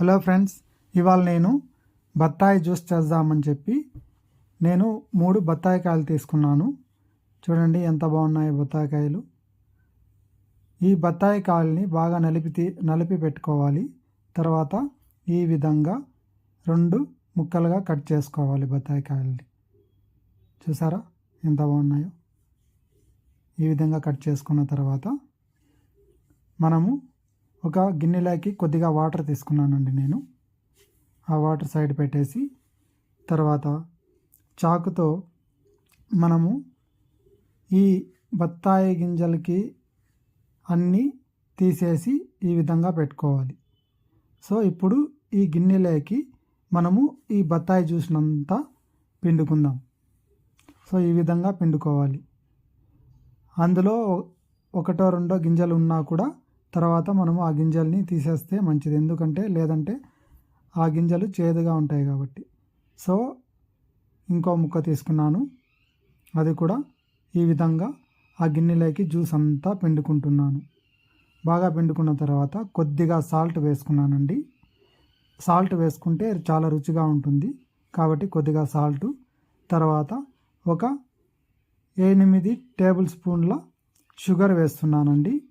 Hello friends ఇవాళ నేను బత్తాయి జ్యూస్ చేద్దామని చెప్పి నేను మూడు బత్తాయి కాయలు తీసుకున్నాను. చూడండి ఎంత బాగున్నాయి బత్తాయి కాయలు. ఈ బత్తాయి కాయల్ని బాగా నలిపి తీ నలిపి పెట్టుకోవాలి. తర్వాత ఈ విధంగా రెండు ముక్కలుగా కట్ చేసుకోవాలి బత్తాయి కాయల్ని. చూసారా ఎంత బాగున్నాయో? ఈ విధంగా కట్ చేసుకున్న తర్వాత మనము ఒక గిన్నెలోకి కొద్దిగా వాటర్ తీసుకున్నానండి నేను. ఆ వాటర్ సైడ్ పెట్టేసి తర్వాత చాకుతో మనము ఈ బత్తాయి గింజలకి అన్నీ తీసేసి ఈ విధంగా పెట్టుకోవాలి. సో ఇప్పుడు ఈ గిన్నెలోకి మనము ఈ బత్తాయి జ్యూస్నంతా పిండుకుందాం. సో ఈ విధంగా పిండుకోవాలి. అందులో ఒకటో రెండో గింజలు ఉన్నా కూడా తర్వాత మనము ఆ గింజల్ని తీసేస్తే మంచిది. ఎందుకంటే లేదంటే ఆ గింజలు చేదుగా ఉంటాయి కాబట్టి. సో ఇంకో ముక్క తీసుకున్నాను. అది కూడా ఈ విధంగా ఆ గిన్నెలోకి జ్యూస్ అంతా పిండుకుంటున్నాను. బాగా పిండుకున్న తర్వాత కొద్దిగా సాల్ట్ వేసుకున్నానండి. సాల్ట్ వేసుకుంటే చాలా రుచిగా ఉంటుంది. కాబట్టి కొద్దిగా సాల్ట్. తర్వాత ఒక ఎనిమిది టేబుల్ స్పూన్ల షుగర్ వేస్తున్నానండి.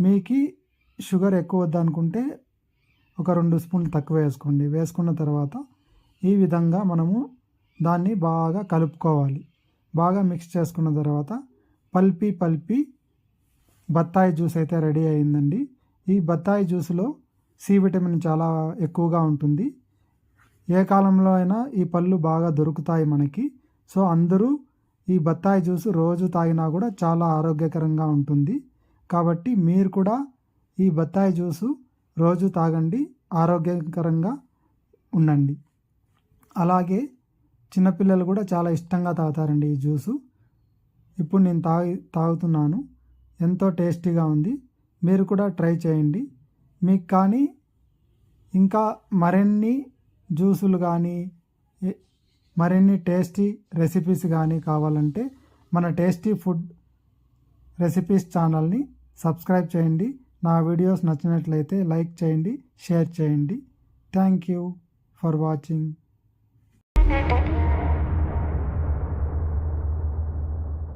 మీకు షుగర్ ఎక్కువ వద్దనుకుంటే ఒక రెండు స్పూన్లు తక్కువ వేసుకోండి. వేసుకున్న తర్వాత ఈ విధంగా మనము దాన్ని బాగా కలుపుకోవాలి. బాగా మిక్స్ చేసుకున్న తర్వాత పల్పి పల్పి బత్తాయి జ్యూస్ అయితే రెడీ అయిందండి. ఈ బత్తాయి జ్యూస్లో సి విటమిన్ చాలా ఎక్కువగా ఉంటుంది. ఏ కాలంలో అయినా ఈ పళ్ళు బాగా దొరుకుతాయి మనకి. సో అందరూ ఈ బత్తాయి జ్యూస్ రోజు తాగినా కూడా చాలా ఆరోగ్యకరంగా ఉంటుంది. కాబట్టి మీరు కూడా ఈ బత్తాయి జ్యూసు రోజు తాగండి ఆరోగ్యకరంగా ఉండండి. అలాగే చిన్నపిల్లలు కూడా చాలా ఇష్టంగా తాగుతారండి ఈ జ్యూసు. ఇప్పుడు నేను తాగి తాగుతున్నాను. ఎంతో టేస్టీగా ఉంది. మీరు కూడా ట్రై చేయండి. మీకు కానీ ఇంకా మరిన్ని జ్యూసులు కానీ మరిన్ని టేస్టీ రెసిపీస్ కానీ కావాలంటే మన టేస్టీ ఫుడ్ రెసిపీస్ ఛానల్ని సబ్స్క్రైబ్ చేయండి. నా వీడియోస్ నచ్చినట్లయితే లైక్ చేయండి షేర్ చేయండి. Thank you for watching.